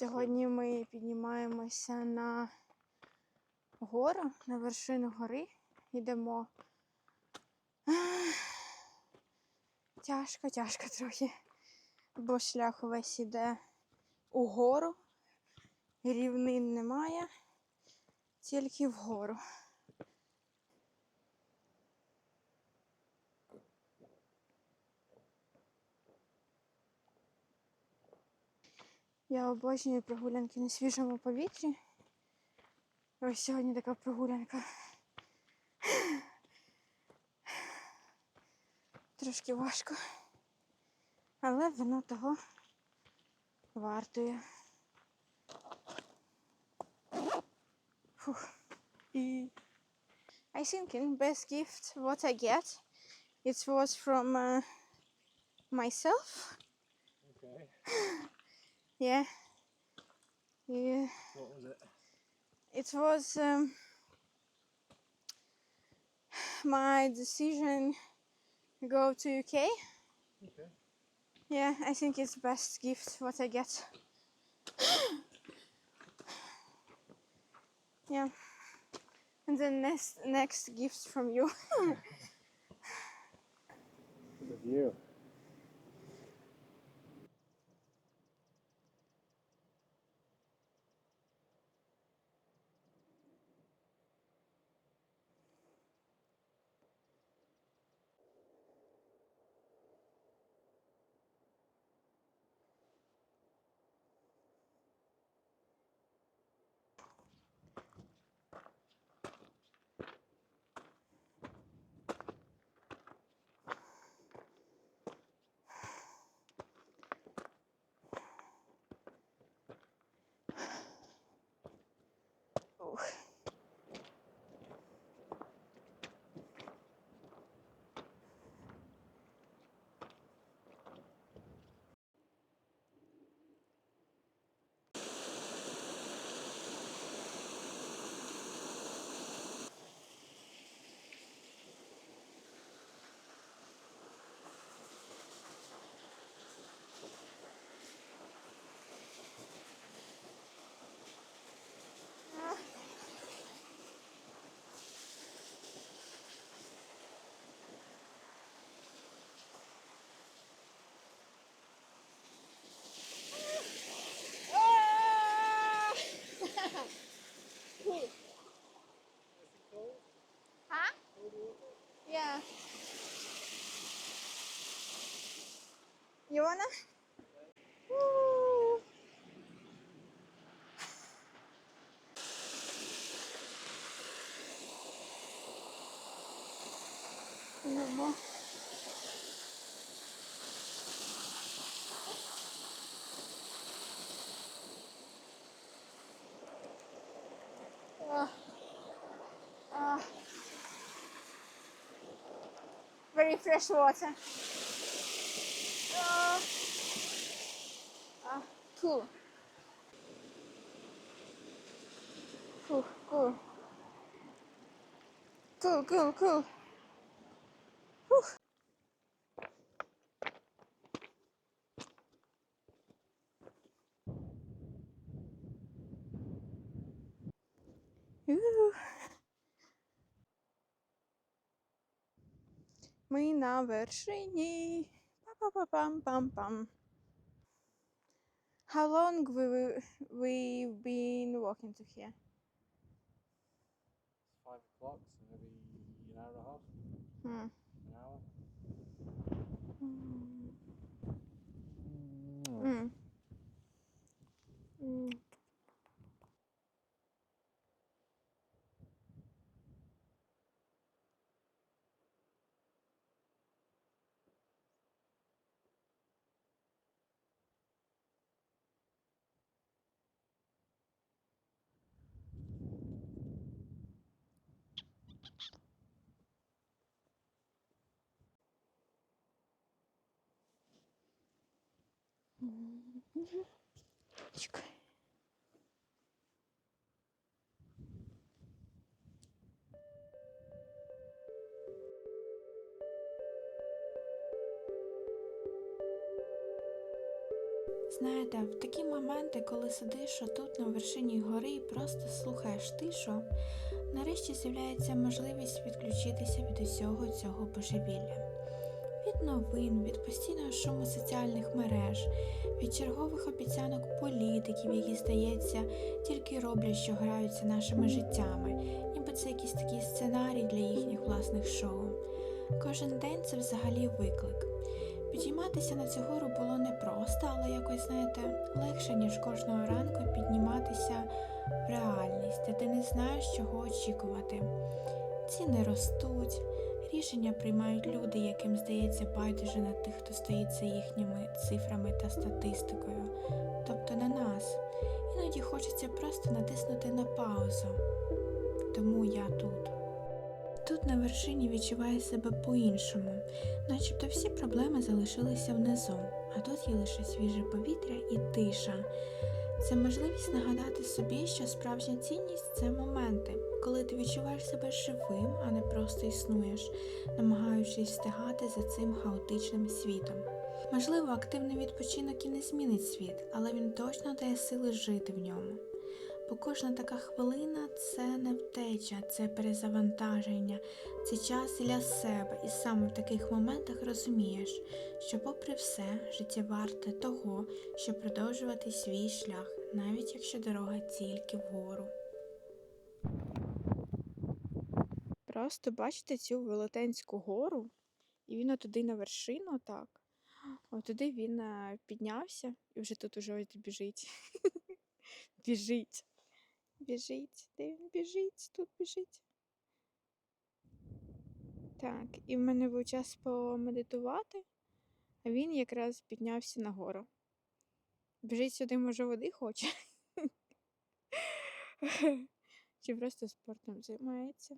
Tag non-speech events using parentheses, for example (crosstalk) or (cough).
Сьогодні ми піднімаємося на гору, на вершину гори. Йдемо. Тяжко, тяжко трохи. Бо шлях увесь іде угору. Рівнин немає, тільки вгору. Я обожнюю прогулянки на свіжому повітрі. Ось сьогодні така прогулянка. Трошки важко. Але воно того вартує. Фух. І I think in best gift what I get it was from uh, myself. Okay. (laughs) Yeah. Yeah. What was it? It was um, my decision to go to UK. Okay. Yeah, I think it's best gift what I get. yeah. And then next next gift from you. (laughs) (laughs) The view. Ah. Ah. very fresh water. Ah, cool. Cool, cool, cool. Whew. Ooh. Ми на вершині. Па-па-па-пам-пам-пам. How long we we've been walking to here? It's five o'clock, so maybe an hour and a half, Hmm. Чекай. Знаєте, в такі моменти, коли сидиш отут на вершині гори і просто слухаєш тишу, нарешті з'являється можливість відключитися від усього цього божевілля. Від новин, від постійного шуму соціальних мереж, від чергових обіцянок політиків, які, здається, тільки роблять, що граються нашими життями, ніби це якийсь такий сценарій для їхніх власних шоу. Кожен день це взагалі виклик. Підійматися на цю гору було непросто, але якось, знаєте, легше, ніж кожного ранку підніматися в реальність, де ти не знаєш, чого очікувати. Ціни ростуть, рішення приймають люди, яким здається байдуже на тих, хто стоїть за їхніми цифрами та статистикою, тобто на нас. Іноді хочеться просто натиснути на паузу. Тому я тут. Тут на вершині відчуваю себе по-іншому, начебто всі проблеми залишилися внизу, а тут є лише свіже повітря і тиша. Це можливість нагадати собі, що справжня цінність це моменти, коли ти відчуваєш себе живим, а не просто існуєш, намагаючись встигати за цим хаотичним світом. Можливо, активний відпочинок і не змінить світ, але він точно дає сили жити в ньому. Бо кожна така хвилина це не втеча, це перезавантаження, це час для себе, і саме в таких моментах розумієш, що, попри все, життя варте того, щоб продовжувати свій шлях, навіть якщо дорога тільки вгору. Просто бачите цю велетенську гору, і він отуди на вершину, так. Отуди він е, піднявся і вже тут уже ось біжить. (laughs) біжить. Біжить. Де він біжить? Тут біжить. Так, і в мене був час помедитувати, а він якраз піднявся нагору. Біжить сюди, може, води хоче. (laughs) Чи просто спортом займається.